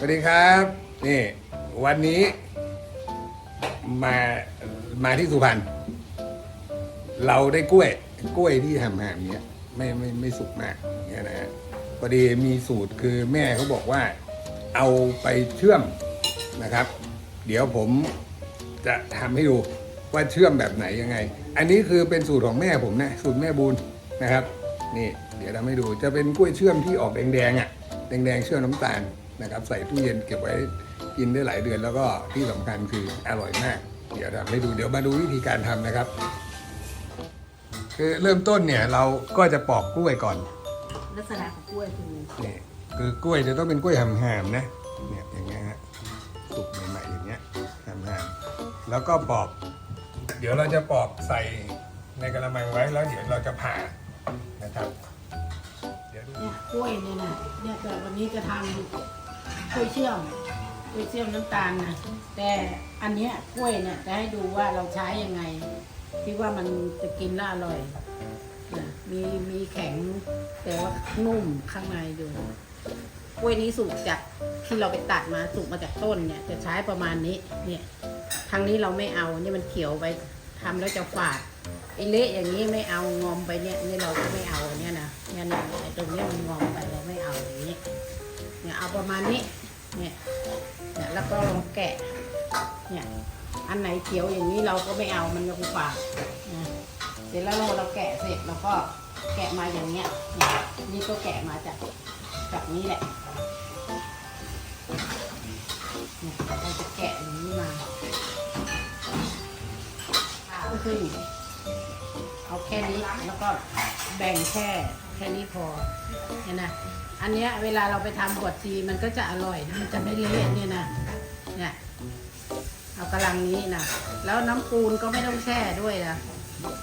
สวัสดีครับ นี่วันนี้ มามาที่สุพรรณเราได้กล้วย กล้วยที่ทำหามเนี้ยไม่ไม่ไม่สุกมากเนี่ยนะฮะพอดีมีสูตรคือแม่เขาบอกว่า เอาไปเชื่อมนะครับ เดี๋ยวผมจะทำให้ดูว่าเชื่อมแบบไหนยังไง อันนี้คือเป็นสูตรของแม่ผมนะสูตรแม่บูนนะครับ นี่ เดี๋ยวทำให้ดูจะเป็นกล้วยเชื่อมที่ออกแดงๆอะแดงๆเชื่อมน้ำตาล นะครับใส่ตู้เย็นเก็บไว้กินได้หลายเดือนแล้วก็ที่สำคัญคืออร่อยมาก เดี๋ยวทำให้ดูเดี๋ยวมาดูวิธีการทำนะครับ คือเริ่มต้นเนี่ยเราก็จะปอกกล้วยก่อนลักษณะของกล้วยคือนี่คือกล้วยจะต้องเป็นกล้วยหำๆนะเนี่ยอย่างเงี้ยฮะสุกใหม่ๆอย่างเงี้ยหำๆแล้วก็ปอก เดี๋ยวเราจะปอกใส่ในกระมังไว้แล้วเดี๋ยวเราจะผ่านะครับเดี๋ยวดูเนี่ยกล้วยเนี่ยนะเนี่ยแต่วันนี้จะทำกล้ว ยเชื่อมกล้วยเชื่อมน้ำตาลนะแต่อันเนี้ยกล้วยเนี่ยจะให้ดูว่าเราใช้ยังไง ที่ว่ามันจะกินแล้วอร่อยนะมีมีแข็งแต่ว่านุ่มข้างในอยู่กล้วยนี้สุกจากที่เราไปตัดมาสุกมาจากต้นเนี่ย จะใช้ประมาณนี้เนี่ยทางนี้เราไม่เอานี่มันเขียวไปทำแล้วจะฝาดไอเละอย่างนี้ไม่เอางอมไปเนี่ยนี่เราก็ไม่เอาเนี่ยนะเนี่ยนะไอตรงนี้มันงอมไปเราไม่เอาอย่างนี้เนี่ยเอาประมาณนี้ เนี่ยเนี่ยแล้วก็ลองแกะ เนี่ย อันไหนเขียวอย่างนี้เราก็ไม่เอามันยังฝาดนะเสร็จแล้วเราเราแกะเสร็จเราก็แกะมาอย่างเงี้ย นี่ก็แกะมาจากจากนี้แหละเนี่ยเราจะแกะอย่างนี้มาก็คือเอาแค่นี้แล้วก็แบ่งแค่แค่นี้พอเนี่ยนะ อันเนี้ยเวลาเราไปทำบวชชีมันก็จะอร่อย มันจะไม่เละเนี่ยนะเนี่ยเอากำลังนี้นะแล้วน้ำปูนก็ไม่ต้องแช่ด้วยนะ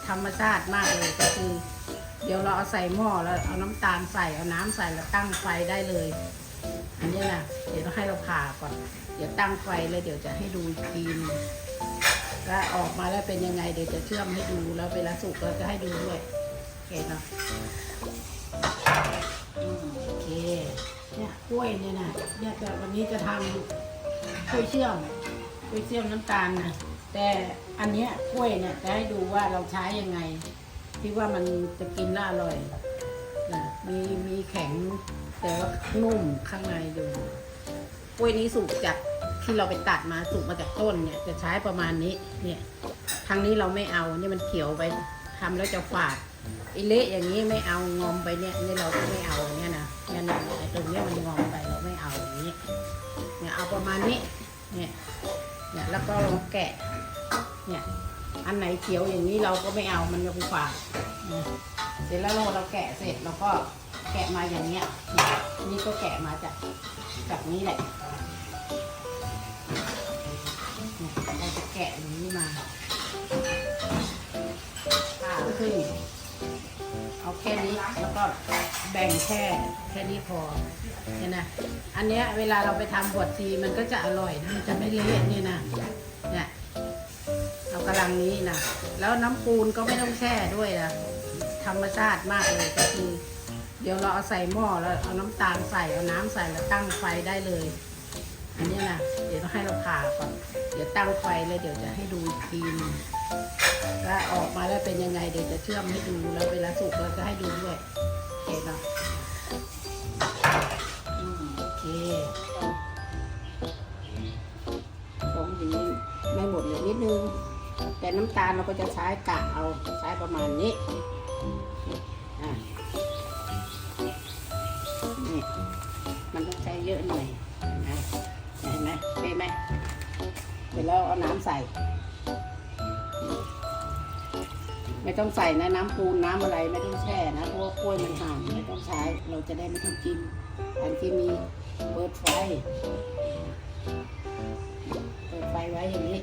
ธรรมชาติมากเลยก็คือ เดี๋ยวเราเอาใส่หม้อแล้วเอาน้ำตาลใส่เอาน้ำใส่แล้วตั้งไฟได้เลย อันนี้นะเดี๋ยวให้เราผ่าก่อน เดี๋ยวตั้งไฟแล้วเดี๋ยวจะให้ดูอีกทีนึงก็ออกมาแล้วเป็นยังไงเดี๋ยวจะเชื่อมให้ดูแล้วเวลาสุกเราจะให้ดูด้วยโอเคเนาะ เคเนี่ยกล้วยเนี่ยนะเนี่ยแต่วันนี้จะทำกล้วยเชื่อมกล้วยเชื่อมน้ำตาลนะแต่อันเนี้ยกล้วยเนี่ยจะให้ดูว่าเราใช้ยังไง ที่ว่ามันจะกินแล้วอร่อยนะมีมีแข็งแต่ว่านุ่มข้างในอยู่กล้วยนี้สุกจากที่เราไปตัดมาสุกมาจากต้นเนี่ย จะใช้ประมาณนี้ เนี่ยทางนี้เราไม่เอาเนี่ยมันเขียวไป ทำแล้วจะฝาดอ้เละอย่างนี้ไม่เอางอมไปเนี่ยนี่เราก็ไม่เอาเนี่ยนะเนี่ยนะไอ้ตรงเนี้ยมันงอมไปเราไม่เอาอย่างนี้เนี่ยเอาประมาณนี้เนี่ยเนี่ยแล้วก็ลองแกะเนี่ยอันไหนเขียวอย่างนี้เราก็ไม่เอามันยังฝาดเสร็จแล้วเราเราแกะเสร็จเราก็แกะมาอย่างเงี้ยนี่ก็แกะมาจากจากนี้แหละเราจะแกะอย่างนี้มา รึ่งเอาแค่นี้แล้วก็แบ่งแค่แค่นี้พอเนี่ยนะอันเนี้ยเวลาเราไปทำบวชชีมันก็จะอร่อยนะมันจะไม่เละเนี่ยนะเนี่ยเอากำลังนี้นะแล้วน้ำปูนก็ไม่ต้องแช่ด้วยนะธรรมชาติมากเลยก็คือ เดี๋ยวเราเอาใส่หม้อแล้วเอาน้ำตาลใส่เอาน้ำใส่แล้วตั้งไฟได้เลย อันนี้นะเดี๋ยวต้องให้เราผ่าก่อนเดี๋ยวตั้งไฟแล้วเดี๋ยวจะให้ดูอีกทีนึง ว่าออกมาแล้วเป็นยังไงเดี๋ยวจะเชื่อมให้ดูแล้วเวลาสุกเราจะให้ดูด้วยโอเคเนาะโอเคสองอย่างนี้ไม่หมดเลยนิดนึง แต่น้ำตาลเราก็จะใช้กะเอาใช้ประมาณนี้นี่มันต้องใช้เยอะหน่อยนะเห็นไหมเห็นไหมเดี๋ยวเราเอาน้ำใส่ ไม่ต้องใส่นะน้ำปูนน้ำอะไรไม่ต้องแช่นะเพราะว่ากล้วยมันห่างไม่ต้องใช้เราจะได้ไม่ต้องกินอันที่มีเปิดไฟเปิดไฟไว้อย่างนี้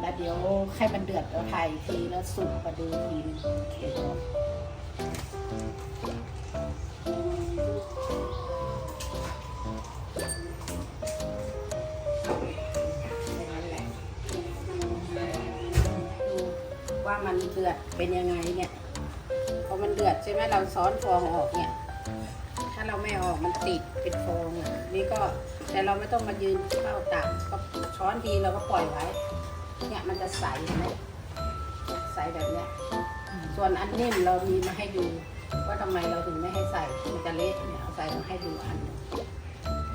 แล้วเดี๋ยวให้มันเดือดเราถ่ายอีกทีแล้วสุกมาดูอีกทีนึง มันเดือดเป็นยังไงเนี่ยพอมันเดือดใช่ไหมเราซ้อนฟองออกเนี่ย ถ้าเราไม่ออกมันติดเป็นฟองอะนี่ก็แต่เราไม่ต้องมายืนเฝ้าตักก็ช้อนทีเราก็ปล่อยไว้ เนี่ยมันจะใสเห็นไหมใสแบบเนี้ยส่วนอันนิ่มเรามีมาให้ดูว่าทำไมเราถึงไม่ให้ใส่มันจะเละเนี่ยเอาใส่มาให้ดูอัน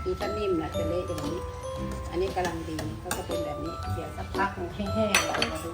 คือถ้านิ่มนะจะเละอย่างนี้ อันนี้กำลังดีก็จะเป็นแบบนี้เดี๋ยวสักพักมันให้แห้งเรามาดู